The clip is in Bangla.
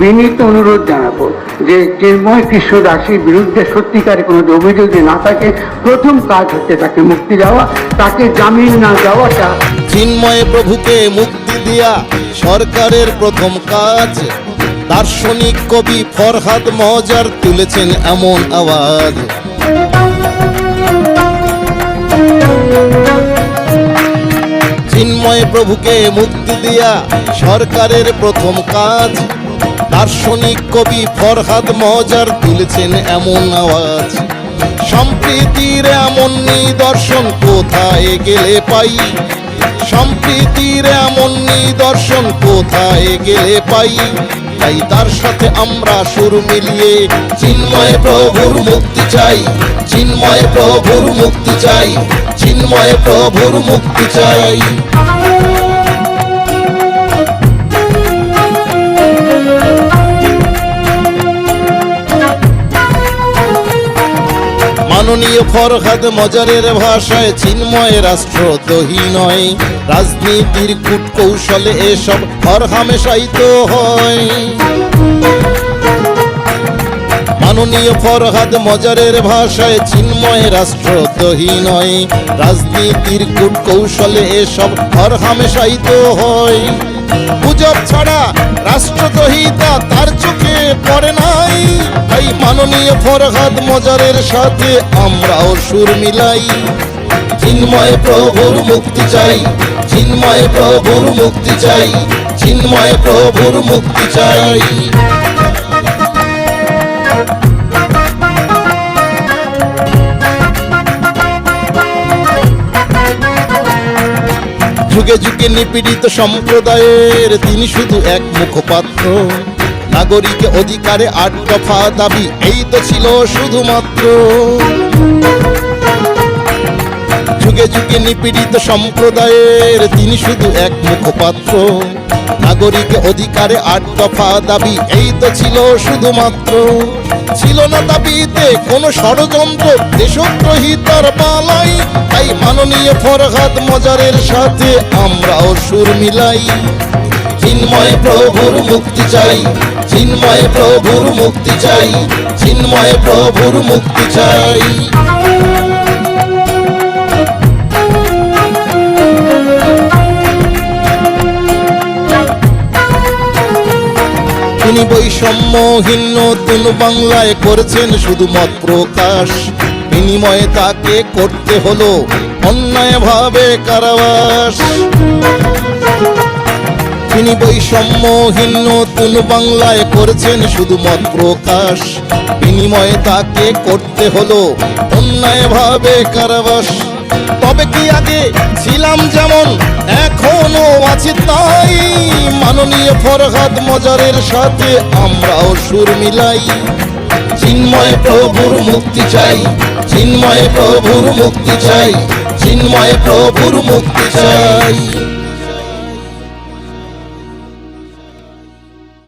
বিনীত অনুরোধ জানাব যে চিন্ময় কৃষ্ণ দাসীর বিরুদ্ধে সত্যিকারে কোনো অভিযোগ যদি না থাকে, প্রথম কাজ হচ্ছে তাকে মুক্তি দেওয়া, তাকে জামিন না দেওয়াটা। চিন্ময় প্রভুকে মুক্তি দিয়া সরকারের প্রথম কাজ। দার্শনিক কবি ফরহাদ মজার তুলেছেন এমন আওয়াজ। চিন্ময় প্রভুকে মুক্তি দিয়া সরকারের প্রথম কাজ। দার্শনিক কবি ফরহাদ মজার তুলেছেন এমন আওয়াজ। সম্প্রীতির এমন নিদর্শন কোথায় গেলে পাই? সম্প্রীতির এমন নিদর্শন কোথায় গেলে পাই? তাই তার সাথে আমরা সুর মিলিয়ে চিন্ময় প্রভুর মুক্তি চাই। চিন্ময় প্রভুর মুক্তি চাই। চিন্ময় প্রভুর মুক্তি চাই। মাননীয় ফরহাদ মজারের ভাষায়, চিন্ময় রাষ্ট্রদ্রোহী নয়। রাজনীতির কূট কৌশলে এসব হর হামেশাই তো হয়। মাননীয় ফরহাদ মজারের ভাষায়, চিন্ময় রাষ্ট্রদ্রোহী নয়। রাজনীতির কূট কৌশলে এসব হর হামেশাই তো হয়। গুজব ছাড়া রাষ্ট্রদ্রোহিতা তার চোখে পড়ে নাই। তাই মাননীয় ফরহাদ মজারের সাথে আমরাও সুর মিলাই। চিন্ময় প্রভুর মুক্তি চাই, চিন্ময় প্রভুর মুক্তি চাই, চিন্ময় প্রভুর মুক্তি চাই। যুগে যুগে নিপীড়িত সম্প্রদায়ের তিনি শুধু এক মুখপাত্র। নাগরিক অধিকারে আট দফা দাবি, এই তো ছিল শুধুমাত্র। যুগে যুগে নিপীড়িত সম্প্রদায়ের তিনি শুধু এক মুখপাত্র। নাগরিক অধিকারে আট দফা দাবি, এই তো ছিল শুধুমাত্র। ছিল না দাবিতে কোনো ষড়যন্ত্র দেশদ্রোহিতার পালাই। তাই মাননীয় ফরহাদ মজারের সাথে আমরাও সুর মিলাই। চিন্ময় প্রভুর মুক্তি চাই। চিন্ময় প্রভুর মুক্তি চাই, চিন্ময় প্রভুর মুক্তি চাই। তিনি বৈষম্যহীন নতুন বাংলায় করেছেন শুধু মত প্রকাশ। বিনিময়ে তাকে করতে হলো অন্যায়ভাবে কারাবাস। তিনি বৈষম্যহীন নতুন বাংলায় করেছেন শুধু মত প্রকাশ বিনিময়ে তাকে করতে হলো অন্যায়ভাবে কারাবাস। তবে কি আগে ছিলাম যেমন, এখনও আছি তাই। মাননীয় ফরহাদ মজারের সাথে আমরাও সুর মিলাই। চিন্ময় প্রভুর মুক্তি চাই, চিন্ময় প্রভুর মুক্তি চাই, চিন্ময় প্রভুর মুক্তি চাই।